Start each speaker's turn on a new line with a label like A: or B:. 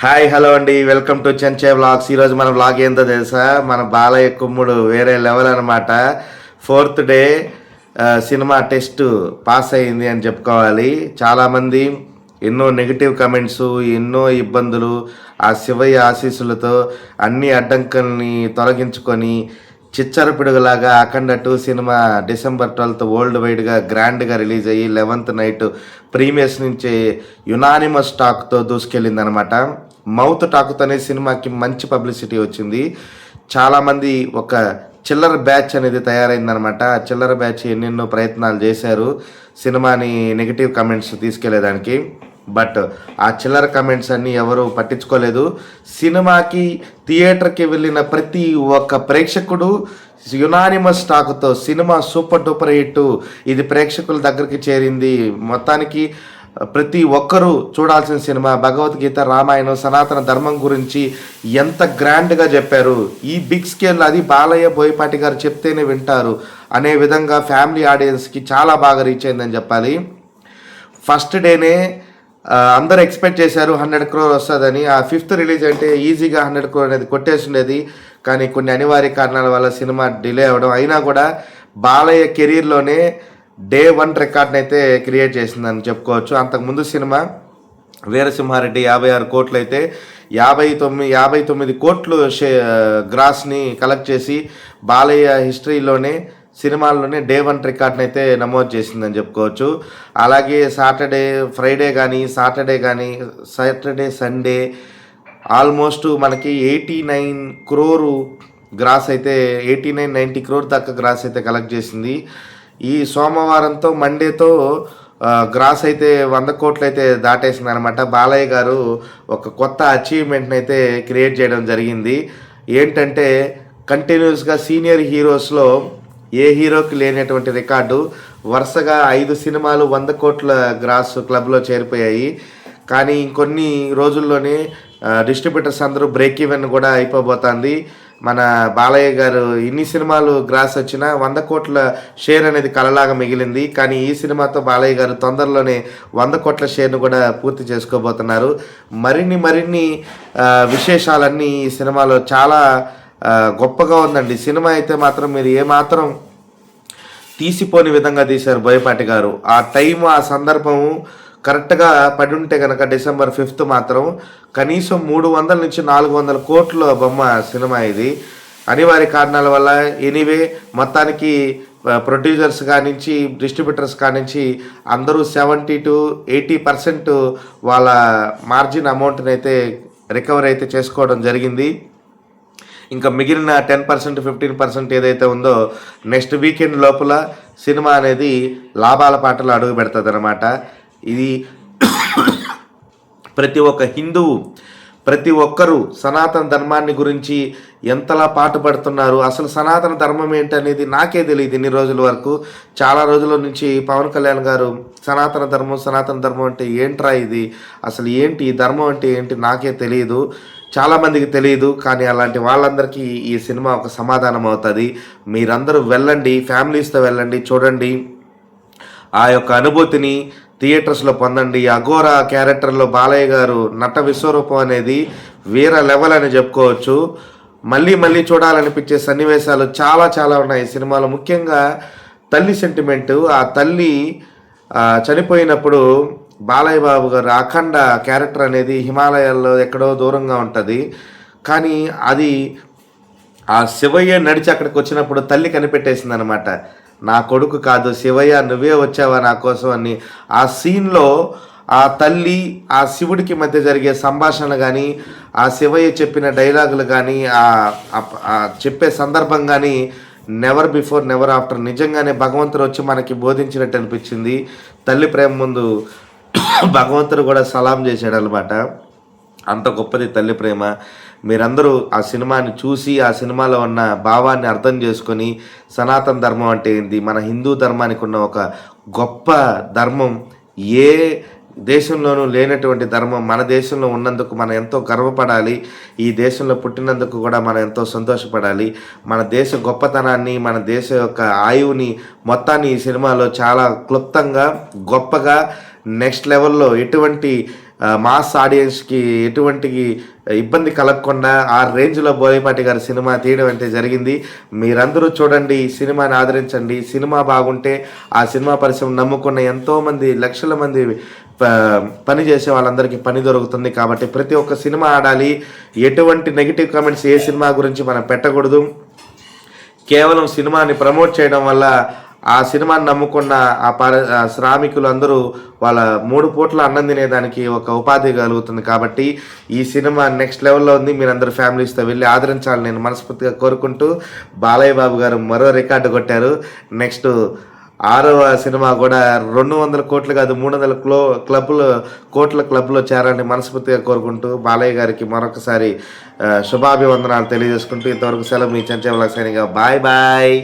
A: Hi hello అండి. Welcome to Chenche vlogs. ఈరోజు మన వ్లాగ్ ఏందో తెలుసా? మన బాలయ్య కుమ్ముడు వేరే లెవెల్ అనమాట fourth day cinema test pass అయింది అని చెప్పుకోవాలి. చాలామంది ఎన్నో నెగిటివ్ కమెంట్స్ ఎన్నో ఇబ్బందులు ఆ శివయ్య ఆశీస్సులతో అన్ని అడ్డంకుల్ని తొలగించుకొని చిచ్చర పిడుగులాగా Akhanda two cinema December twelfth world వైడ్గా గ్రాండ్గా రిలీజ్ అయ్యి లెవెంత్ నైట్ ప్రీమియర్స్ నుంచి యునానిమస్ టాక్తో దూసుకెళ్ళిందనమాట మౌత్ టాకుత్ అనే సినిమాకి మంచి పబ్లిసిటీ వచ్చింది. చాలామంది ఒక చిల్లర బ్యాచ్ అనేది తయారైందనమాట. ఆ చిల్లర బ్యాచ్ ఎన్నెన్నో ప్రయత్నాలు చేశారు. సినిమాని నెగిటివ్ కమెంట్స్ తీసుకెళ్ళేదానికి. బట్ ఆ చిల్లర కమెంట్స్ అన్ని ఎవరు పట్టించుకోలేదు. సినిమాకి థియేటర్కి వెళ్ళిన ప్రతి ఒక్క ప్రేక్షకుడు యునానిమస్ టాక్తో సినిమా సూపర్ డూపర్ హిట్. ఇది ప్రేక్షకుల దగ్గరికి చేరింది. మొత్తానికి ప్రతి ఒక్కరూ చూడాల్సిన సినిమా భగవద్గీత రామాయణం సనాతన ధర్మం గురించి ఎంత గ్రాండ్గా చెప్పారు. ఈ బిగ్ స్కేల్ అది బాలయ్య బోయపాటి గారు చెప్తేనే వింటారు. అనే విధంగా ఫ్యామిలీ ఆడియన్స్కి చాలా బాగా రీచ్ అయిందని చెప్పాలి. ఫస్ట్ డేనే అందరు అందరూ ఎక్స్పెక్ట్ చేశారు హండ్రెడ్ క్రోర్ వస్తుందని. ఆ ఫిఫ్త్ రిలీజ్ అంటే ఈజీగా హండ్రెడ్ క్రోర్ అనేది కొట్టేసిండేది. కానీ కొన్ని అనివార్య కారణాల వల్ల సినిమా డిలే అవ్వడం. అయినా కూడా బాలయ్య కెరీర్లోనే డే వన్ రికార్డ్ని అయితే క్రియేట్ చేసిందని చెప్పుకోవచ్చు. అంతకుముందు సినిమా వీరసింహారెడ్డి యాభై ఆరు కోట్లు అయితే యాభై తొమ్మిది యాభై తొమ్మిది కోట్లు షే గ్రాస్ని కలెక్ట్ చేసి బాలయ్య హిస్టరీలోనే సినిమాల్లోనే డే వన్ రికార్డ్ని అయితే నమోదు చేసిందని చెప్పుకోవచ్చు. అలాగే సాటర్డే ఫ్రైడే కానీ సాటర్డే కానీ సాటర్డే సండే ఆల్మోస్ట్ మనకి ఎయిటీ నైన్ క్రోరు గ్రాస్ అయితే ఎయిటీ నైన్ నైంటీ క్రోర్ దాకా గ్రాస్ అయితే కలెక్ట్ చేసింది. ఈ సోమవారంతో మండేతో గ్రాస్ అయితే వంద కోట్లు అయితే దాటేసింది అనమాట బాలయ్య గారు ఒక కొత్త అచీవ్మెంట్ని అయితే క్రియేట్ చేయడం జరిగింది. ఏంటంటే కంటిన్యూస్గా సీనియర్ హీరోస్లో ఏ హీరోకి లేనటువంటి రికార్డు వరుసగా ఐదు సినిమాలు వంద కోట్ల గ్రాస్ క్లబ్లో చేరిపోయాయి. కానీ ఇంకొన్ని రోజుల్లోనే డిస్ట్రిబ్యూటర్స్ అందరూ బ్రేక్ ఈవెన్ కూడా అయిపోబోతుంది. మన బాలయ్య గారు ఇన్ని సినిమాలు గ్రాస్ వచ్చినా వంద కోట్ల షేర్ అనేది కలలాగా మిగిలింది. కానీ ఈ సినిమాతో బాలయ్య గారు తొందరలోనే వంద కోట్ల షేర్ను కూడా పూర్తి చేసుకోబోతున్నారు. మరిన్ని మరిన్ని విశేషాలన్నీ ఈ సినిమాలో చాలా గొప్పగా ఉందండి. సినిమా అయితే మాత్రం మీరు ఏమాత్రం తీసిపోని విధంగా తీశారు బోయపాటి గారు. ఆ టైం ఆ సందర్భము కరెక్ట్గా పడి ఉంటే కనుక డిసెంబర్ ఫిఫ్త్ మాత్రం కనీసం మూడు వందల నుంచి నాలుగు వందల కోట్ల బొమ్మ సినిమా ఇది. అనివార్య కారణాల వల్ల ఎనీవే మొత్తానికి ప్రొడ్యూసర్స్ కానించి డిస్ట్రిబ్యూటర్స్ కానించి అందరూ సెవెంటీ టు ఎయిటీ పర్సెంట్ వాళ్ళ మార్జిన్ అమౌంట్ని అయితే రికవర్ అయితే చేసుకోవడం జరిగింది. ఇంకా మిగిలిన టెన్ పర్సెంట్ ఫిఫ్టీన్ పర్సెంట్ ఏదైతే ఉందో నెక్స్ట్ వీకెండ్ లోపల సినిమా అనేది లాభాల పాటలు అడుగు పెడుతుంది అనమాట ఇది ప్రతి ఒక్క హిందువు ప్రతి ఒక్కరూ సనాతన ధర్మాన్ని గురించి ఎంతలా పాటుపడుతున్నారు అసలు సనాతన ధర్మం ఏంటనేది నాకే తెలియదు ఇన్ని రోజుల వరకు. చాలా రోజుల నుంచి పవన్ కళ్యాణ్ గారు సనాతన ధర్మం సనాతన ధర్మం అంటే ఏంట్రా ఇది? అసలు ఏంటి ఈ ధర్మం అంటే ఏంటి నాకే తెలియదు చాలామందికి తెలియదు కానీ అలాంటి వాళ్ళందరికీ ఈ సినిమా ఒక సమాధానం అవుతుంది. మీరందరూ వెళ్ళండి ఫ్యామిలీస్తో వెళ్ళండి చూడండి. ఆ యొక్క అనుభూతిని థియేటర్స్లో పొందండి. అఘోర క్యారెక్టర్లో బాలయ్య గారు నట విశ్వరూపం అనేది వేరే లెవెల్ అని చెప్పుకోవచ్చు. మళ్ళీ మళ్ళీ చూడాలనిపించే సన్నివేశాలు చాలా చాలా ఉన్నాయి. సినిమాలో ముఖ్యంగా తల్లి సెంటిమెంట్ ఆ తల్లి చనిపోయినప్పుడు బాలయ్య బాబు గారు అఖండ క్యారెక్టర్ అనేది హిమాలయాల్లో ఎక్కడో దూరంగా ఉంటుంది. కానీ అది ఆ శివయ్య నడిచి అక్కడికి వచ్చినప్పుడు తల్లి కనిపెట్టేసింది అనమాట నా కొడుకు కాదు శివయ్య నువ్వే వచ్చావా నా కోసం అని ఆ సీన్లో ఆ తల్లి ఆ శివుడికి మధ్య జరిగే సంభాషణ కానీ ఆ శివయ్య చెప్పిన డైలాగులు కానీ ఆ చెప్పే సందర్భం కానీ నెవర్ బిఫోర్ నెవర్ ఆఫ్టర్ నిజంగానే భగవంతుడు వచ్చి మనకి బోధించినట్టు అనిపించింది. తల్లి ప్రేమ ముందు భగవంతుడు కూడా సలాం చేశాడు అనమాట అంత గొప్పది తల్లి ప్రేమ. మీరందరూ ఆ సినిమాని చూసి ఆ సినిమాలో ఉన్న భావాన్ని అర్థం చేసుకొని సనాతన ధర్మం అంటే ఏంటి మన హిందూ ధర్మానికి ఉన్న ఒక గొప్ప ధర్మం ఏ దేశంలోనూ లేనటువంటి ధర్మం మన దేశంలో ఉన్నందుకు మనం ఎంతో గర్వపడాలి. ఈ దేశంలో పుట్టినందుకు కూడా మనం ఎంతో సంతోషపడాలి. మన దేశ గొప్పతనాన్ని మన దేశ యొక్క ఆయువుని మొత్తాన్ని ఈ సినిమాలో చాలా క్లుప్తంగా గొప్పగా నెక్స్ట్ లెవెల్లో ఎటువంటి మాస్ ఆడియన్స్కి ఎటువంటి ఇబ్బంది కలగకుండా ఆ రేంజ్లో బోయపాటి గారి సినిమా తీయడం అంటే జరిగింది. మీరందరూ చూడండి ఈ సినిమాని ఆదరించండి. సినిమా బాగుంటే ఆ సినిమా పరిశ్రమ నమ్ముకున్న ఎంతోమంది లక్షల మంది ప- పని చేసే వాళ్ళందరికీ పని దొరుకుతుంది. కాబట్టి ప్రతి ఒక్క సినిమా ఆడాలి. ఎటువంటి నెగిటివ్ కామెంట్స్ ఏ సినిమా గురించి మనం పెట్టకూడదు. కేవలం సినిమాని ప్రమోట్ చేయడం వల్ల ఆ సినిమాని నమ్ముకున్న ఆ పర శ్రామికులు అందరూ వాళ్ళ మూడు పూట్ల అన్నం తినేదానికి ఒక ఉపాధి కలుగుతుంది కాబట్టి ఈ సినిమా నెక్స్ట్ లెవెల్లో ఉంది. మీరందరూ ఫ్యామిలీస్తో వెళ్ళి ఆదరించాలని నేను మనస్ఫూర్తిగా కోరుకుంటూ బాలయ్య బాబు గారు మరో రికార్డు కొట్టారు. నెక్స్ట్ ఆరవ సినిమా కూడా రెండు వందల కోట్లు కాదు మూడు వందల క్లో క్లబ్లో కోట్ల క్లబ్లో చేరాలని మనస్ఫూర్తిగా కోరుకుంటూ బాలయ్య గారికి మరొకసారి శుభాభివందనాలు తెలియజేసుకుంటూ ఇంతవరకు సెలవు మీ చంచవల సైనిగా బాయ్ బాయ్.